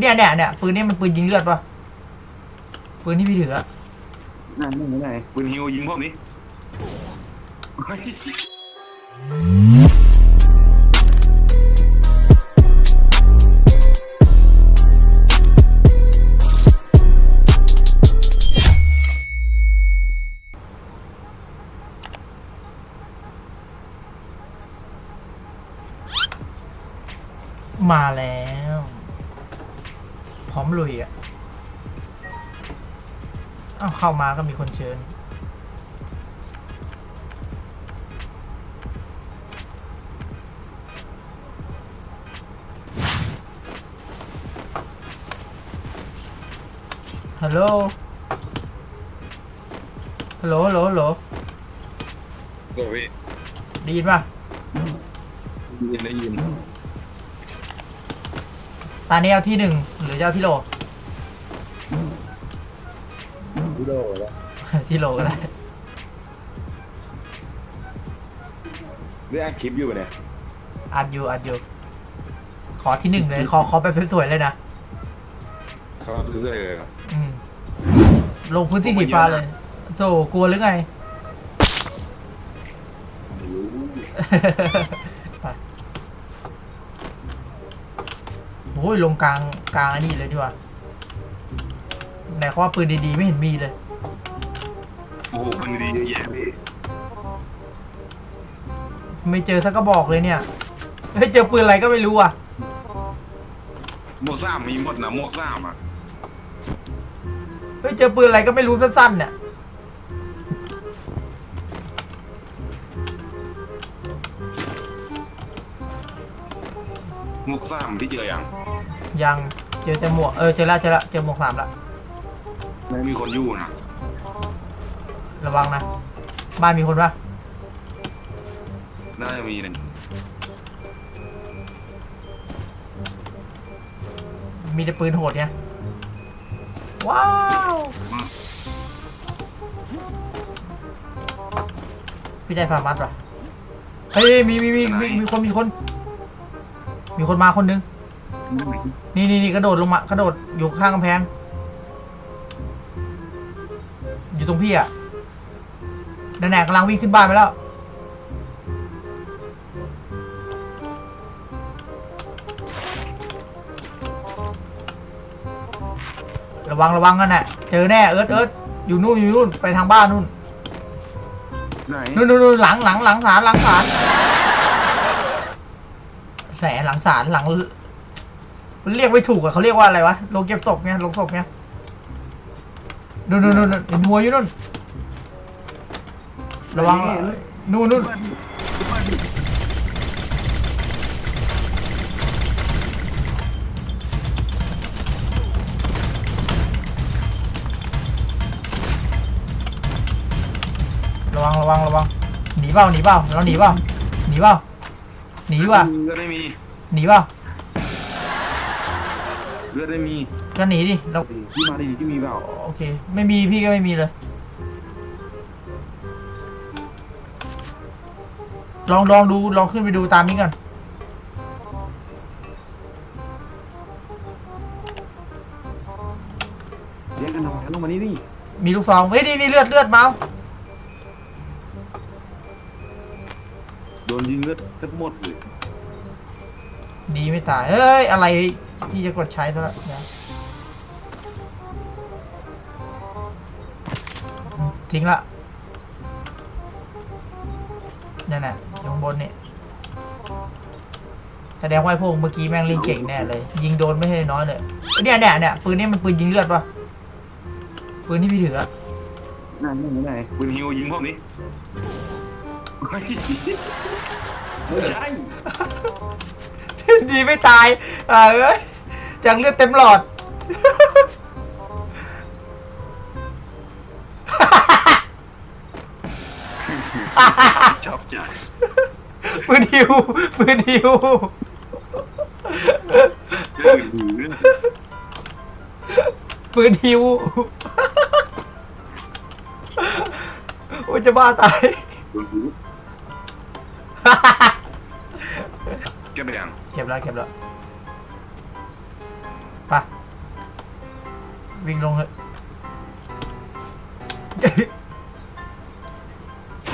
เนี่ยเนี่ยเนี่ยปืนนี้มันปืนยิงเลือดปะปืนที่พี่ถืออะนั่นนี่ไงปืนฮิวยิงพวกนี้เฮ้ยมาแล้วพ ร้อมลุยอะอ้าวเข้ามาก็มีคนเชิญ ฮัลโหล ฮัลโหลฮัลโหลฮัลโหลโอ้ยได้ยินป่ะ ยินได้ยิน ตานี้เอาที่หนึ่งหรือจะเอาที่โหลวิโดแล้วที่โหลก็ได้เรื่องคลิปอยู่เนี่ยอัดอยู่อัดอยู่ขอที่หนึ่งเลย ขอขอแบบสวยๆเลยนะเขาทำซื้อเลยเหรอ อืมลงพื้นที่สีฟ้าเลยโธ่กลัวหรือไงไป โอ้ยลงกลางกลางอันนี้เลยดีกว่าไหนเขาว่าปืนดีๆไม่เห็นมีเลย โอ้โหมันดีเยอะแยะพี่ไม่เจอสักกระบอกเลยเนี่ยเฮ้ยเจอปืนอะไรก็ไม่รู้อะหมวกซ้ำมีหมดนะหมวกซ้ำอะเฮ้ยเจอปืนอะไรก็ไม่รู้สั้นๆเนี่ย หมวกซ้ำที่เจออย่างยังเจอแต่หมวกเออเจอแล้วเจอแล้วเจอหมวกสามแล้วมีคนอยู่นะระวังนะบ้านมีคนปะน่าจะมีหนึ่งมีแต่ปืนโหดเนี่ยว้าวพี่ได้ฟาร์มัสป่ะเฮ้ยมีมีมีมีมีคนมีคน มีคนมาคนนึง นี่นี่นี่กระโดดลงมากระโดดอยู่ข้างกำแพง อยู่ตรงพี่อะนั่นแหละกำลังวิ่งขึ้นบ้านไปแล้ว ระวังระวังกันน่ะ เจอแน่เอิร์ธเอิร์ธอยู่นู่นอยู่นู่นไปทางบ้านนู่น ไหนนู่นนู่นนู่นหลังหลังหลังศาลหลังศาล แสหลังศาลหลังมันเรียกไม่ถูกอะเขาเรียกว่าอะไรวะโรงเก็บศพไงโรงศพไงนู่นนู่นนู่นเห็นหัวอยู่นู่นระวังนู่นนู่นระวังระวังระวังหนีเปล่าหนีเปล่าเราหนีเปล่าหนีเปล่า หนีว่ะเลือดไม่มีหนีเปล่าเลือดไม่มีก็หนีดิเราที่มาดีที่มีเปล่าโอเค ไม่มีพี่ก็ไม่มีเลย ลองลองดูลองขึ้นไปดูตามนี้ก่อนเรียกกันหน่อยลงมานี่นี่มีลูกซองเฮ้ยนี่นี่เลือดเลือดเมาส์ โดนยิงเลือดแทบหมดเลยดีไม่ตายเฮ้ย อะไรพี่จะกดใช้ซะแล้วเดี๋ยวทิ้งละนั่นน่ะอยู่ข้างบนเนี่ยแสดงว่าไอ้พวกเมื่อกี้แม่งเล่นเก่งแน่เลย ยิงโดนไม่ให้น้อยเลยเนี่ยเนี่ยเนี่ยปืนนี้มันปืนยิงเลือดปะปืนที่พี่ถืออะ นั่นนี่ไงปืนฮิวยิงพวกนี้เฮ้ย ไม่ใช่ดีไม่ตายเออเอ้ยจากเลือดเต็มหลอด ชอบใจปืนฮิวปืนฮิวเรื่องหือปืนฮิวโอ้ยจะบ้าตายโดนหือ แล้วเก็บแล้วไปวิ่งลงเลย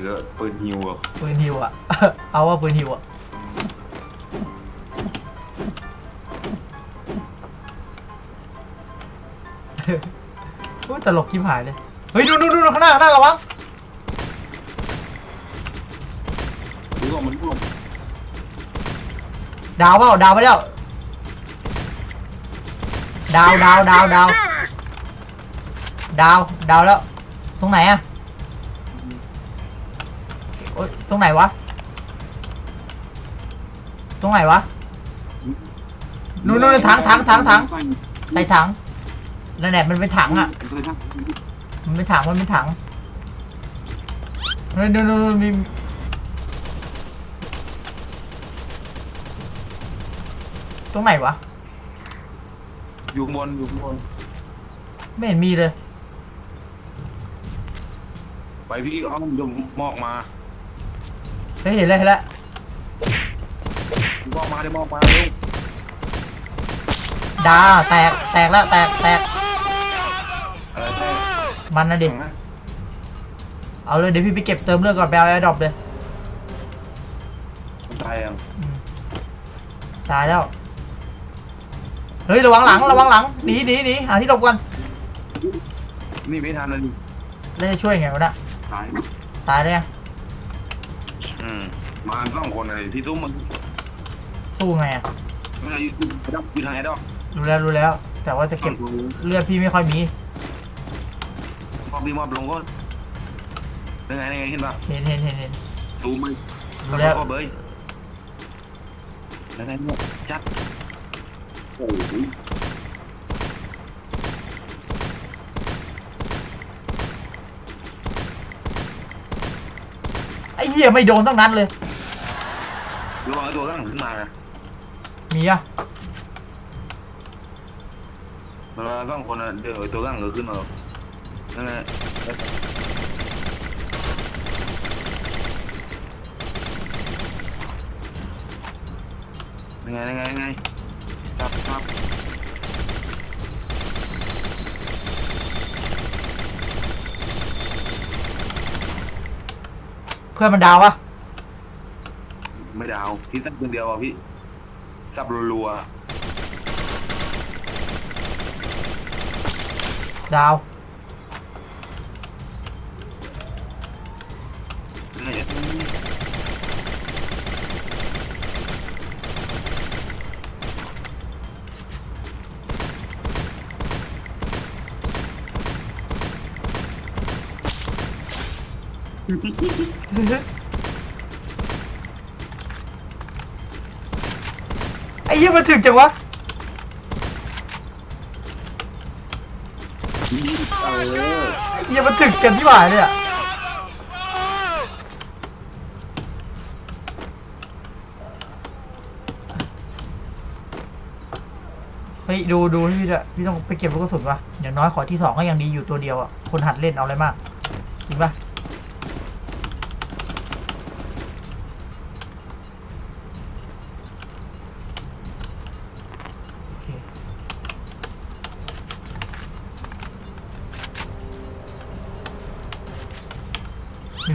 เหลือปืนฮิวอะปืนฮิวอะ เอาว่าปืนฮิวอะโอ้ยตลกชิบหายเลย เฮ้ยดูดูดูดูข้างหน้าข้างหน้าระวังดูก่อนมันร่วง ดาวเปล่าดาวไปแล้ว ดาวดาวดาวดาวดาวดาวแล้ว ตรงไหนอะโอ๊ยตรงไหนวะ ตรงไหนวะ นู่นนู่นถังถังถังถัง ใส่ถังนั่นแหละมันเป็นถังอะมันเป็นถังมันเป็นถังนู่นนู่นนู่นมี ตรงไหนวะ อยู่ข้างบนอยู่ข้างบนไม่เห็นมีเลย ไปพี่เอาเดี๋ยวมอกมาเฮ้ยเห็นแล้วเห็นแล้วมอกมาเดี๋ยวมอกมาเร็วดาแตกแตกแล้วแตกแตกอะไรแท้มันนะดิ นะเอาเลยเดี๋ยวพี่ไปเก็บเติมเลือดก่อนไปเอาแอร์ดรอปเลย ตายยังอืมตายแล้ว เฮ้ยระวังหลังระวังหลังหนีหนีหนีหาที่หลบก่อนนี่ไม่ทันเลยดิแล้วจะช่วยไงวะเนะตายตายได้ไงอืมมาสองคนเลยที่ตุ้มมันสู้ไงอะไม่ได้อยู่อยู่ดับอยู่ทางไอ้ดอกรู้แล้วรู้แล้ว แต่ว่าจะเก็บเลือดพี่ไม่ค่อยมีมอบดีมอบลงก็ยังไงยังไงเห็นปะเห็นเห็นเห็นเห็นซูมไปรู้แล้วก็เบยแล้วไงเนี่ยจัด โอ้ยไอ้เหี้ยไม่โดนตั้งนั้นเลย ระวังไอ้ตัวข้างหลังขึ้นมานะมีอะเวลาสองคนอะเดี๋ยวไอ้ตัวข้างหลังก็ขึ้นมานั่นแหละยังไงยังไงยังไง จับจับเพื่อนมันดาวปะไม่ดาวพี่สักคนเดียวอะพี่สับรัวดาว ไอ้เหี้ยมันถึกจังวะ เออไอ้เหี้ยมันถึกกันที่หวายเลยอะเฮ้ยดูดูพี่ด้วยพี่ต้องไปเก็บลูกกระสุนวะอย่างน้อยขอที่สองก็ยังดีอยู่ตัวเดียวอะคนหัดเล่นเอาอะไรมากจริงปะ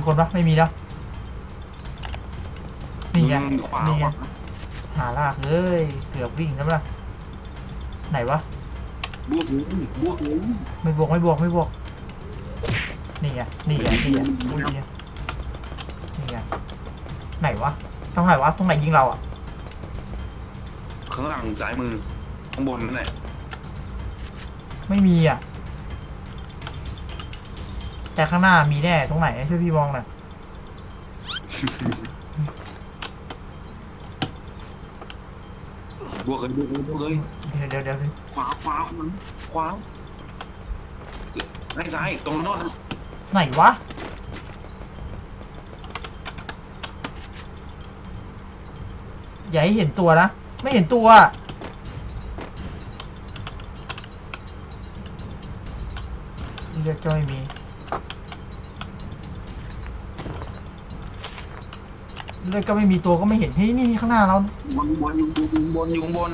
คนปะไม่มีแล้ว นี่ไงอืมขวานี่ไงขวาหาลากเลยเกือบวิ่งแล้วล่ะไหนวะ บวกเลยบวกเลยไม่บวกไม่บวกไม่บวก นี่ไงนี่ไงนี่ไงอุ้ยนี่ไงนี่ไงไหนวะตรงไหนวะตรงไหนยิงเราอะข้างหลังซ้ายมือข้างบนนั่นแหละไม่มีอะ แต่ข้างหน้ามีแน่ตรงไหนช่วยพี่มองหน่อยบวกเลยบวกเลยบวกเลยเดี๋ยวเดี๋ยวเดี๋ยวขวาขวาขวาขวาไอ้ซ้ายตรงโน้นไหนวะอย่าให้เห็นตัวนะ ไม่เห็นตัวอะเลือดก็ไม่มี เลือดก็ไม่มีตัวก็ไม่เห็นเฮ้ยนี่ข้างหน้าเราบนบนอยู่บนอยู่บนอยู่บน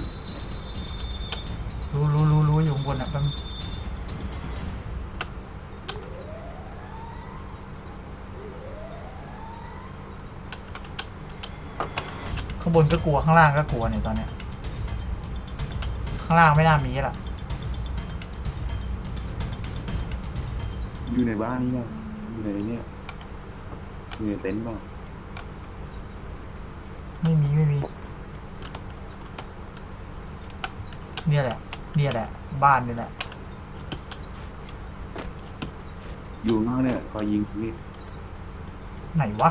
รู้รู้บนอะแป๊บนึงข้างบนก็กลัวข้างล่างก็กลัวเนี่ยตอนเนี้ยข้างล่างไม่น่ามีละอยู่ในบ้านนี่ป่ะอยู่ในเนี่ยอยู่ในเต็นท์ป่ะ ไม่มีไม่มี เนี่ยแหละ เนี่ยแหละ บ้านนี่แหละ อยู่ข้างนอกเนี่ยคอยยิงพี่ไหนวะ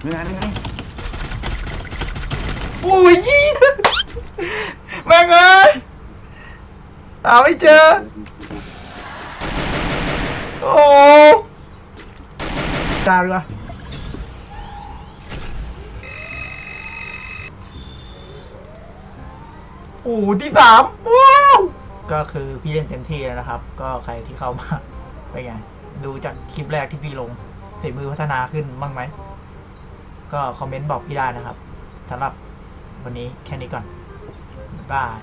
ไม่ไงไม่ไงโอ้ยยี่แม่งเอ้ยหาไม่เจอ โอ้ตามดีกว่ โอ้ที่สามว้าวก็คือพี่เล่นเต็มที่แล้วนะครับ ก็ใครที่เข้ามาไปไงดูจากคลิปแรกที่พี่ลงเสียมือพัฒนาขึ้นบ้างไหม ก็คอมเมนต์บอกพี่ได้นะครับสำหรับวันนี้แค่นี้ก่อนบ๊ายบาย